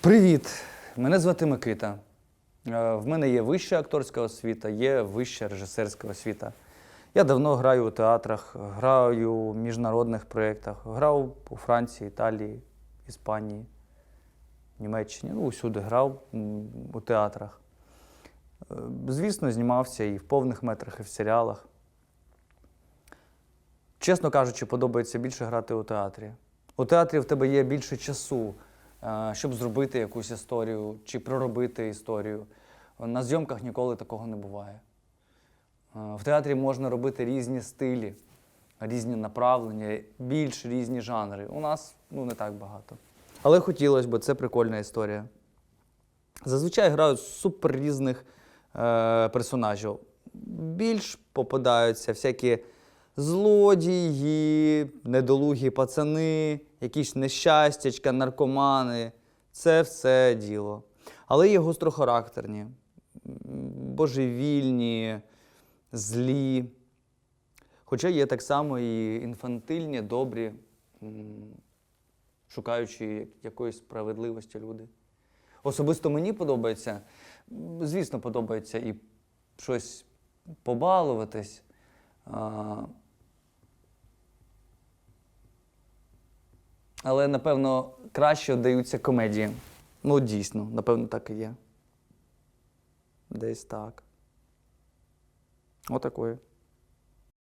Привіт! Мене звати Микита. Е, В мене є вища акторська освіта, є вища режисерська освіта. Я давно граю у театрах, граю в міжнародних проєктах, грав у Франції, Італії, Іспанії, Німеччині. Ну, усюди грав у театрах. Е, Звісно, знімався і в повних метрах, і в серіалах. Чесно кажучи, подобається більше грати у театрі. У театрі в тебе є більше часу, щоб зробити якусь історію чи проробити історію. На зйомках ніколи такого не буває. Е, В театрі можна робити різні стилі, різні направлення, більш різні жанри. У нас ну, не так багато. Але хотілося б, це прикольна історія. Зазвичай грають супер різних е, персонажів. Більш попадаються всякі злодії, недолугі пацани, якісь нещастячка, наркомани. Це все діло. Але є гострохарактерні, божевільні, злі. Хоча є так само і інфантильні, добрі, шукаючи якоїсь справедливості люди. Особисто мені подобається, звісно, подобається і щось побалуватись. Але, напевно, краще вдаються комедії. Ну, дійсно, напевно, так і є. Десь так. Отакої.